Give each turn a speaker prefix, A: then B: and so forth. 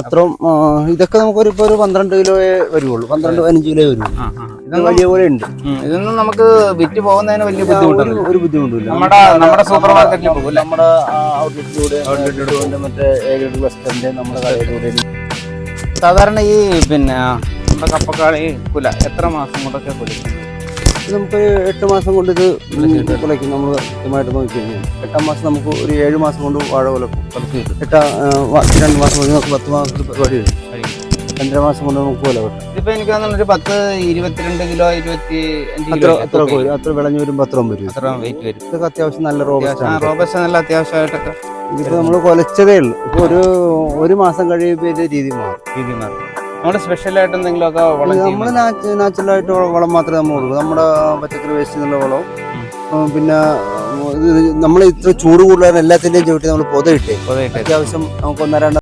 A: അത്രയും ഇതൊക്കെ നമുക്കൊരു ഇപ്പൊ ഒരു പന്ത്രണ്ട് കിലോയെ വരുള്ളൂ പന്ത്രണ്ട് പതിനഞ്ച് കിലോ വരുള്ളൂ. ഇത് വലിയ പോലെ ഉണ്ട്.
B: ഇതൊന്നും നമുക്ക് വിറ്റ് പോകുന്നതിന് വലിയ ബുദ്ധിമുട്ടാണ്
A: ഒരു ബുദ്ധിമുട്ടില്ല
B: നമ്മുടെ നമ്മുടെ സൂപ്പർ മാർക്കറ്റിൽ പോകും.
A: നമ്മുടെ ഔട്ട്ലെറ്റിലൂടെ മറ്റേ വെസ്റ്ററിന്റെ നമ്മുടെ കടയിലൂടെ
B: സാധാരണ ഈ പിന്നെ നമ്മുടെ കപ്പക്കാളി കുല എത്ര മാസം കൊണ്ടൊക്കെ കുലിക്കും
A: ഇത് നമുക്ക് എട്ട് മാസം കൊണ്ട് ഇത് കുലയ്ക്കും നമ്മൾ കൃത്യമായിട്ട് നോക്കി കഴിഞ്ഞാൽ എട്ടാം മാസം നമുക്ക് ഒരു ഏഴ് മാസം കൊണ്ട് വാഴ കുലക്കും എട്ടാം രണ്ട് മാസം കൊണ്ട് നമുക്ക് പത്ത് മാസത്തിൽ പരിപാടി വരും. രണ്ടര മാസം കൊണ്ട് നമുക്ക് കുല കിട്ടും.
B: ഇതിപ്പോ എനിക്ക് തോന്നുന്നു പത്ത് ഇരുപത്തിരണ്ട് കിലോ ഇരുപത്തി അഞ്ച്
A: അത്ര അത്ര വരും. അത്ര വിളഞ്ഞു വരുമ്പോൾ വരും.
B: അത്ര വെയിറ്റ് വരും.
A: ഇതൊക്കെ അത്യാവശ്യം നല്ല റോബസ്റ്റ്
B: റോബസ്റ്റ്
A: ആണ്.
B: റോബസ്റ്റ് നല്ല അത്യാവശ്യമായിട്ടൊക്കെ
A: ഇതിപ്പോ നമ്മൾ കുലച്ചതേ ഉള്ളൂ. ഇപ്പൊ ഒരു ഒരു മാസം കഴിയുമ്പോൾ രീതി മാറും.
B: രീതി മാറും. നമ്മൾ സ്പെഷ്യലായിട്ട് എന്തെങ്കിലുമൊക്കെ വളം
A: നമ്മൾ നാച്ചുറൽ ആയിട്ട് വളം മാത്രമേ നമ്മൾ കൊടുക്കൂ നമ്മുടെ പച്ചക്കറി വേസ്റ്റ് എന്നുള്ള വളവും പിന്നെ നമ്മൾ ഇത്ര ചൂട് കൂടുതലാണ് എല്ലാത്തിന്റെയും ചവിട്ടി നമ്മൾ പൊതയിട്ടേ. അത്യാവശ്യം നമുക്ക് ഒന്നര രണ്ട്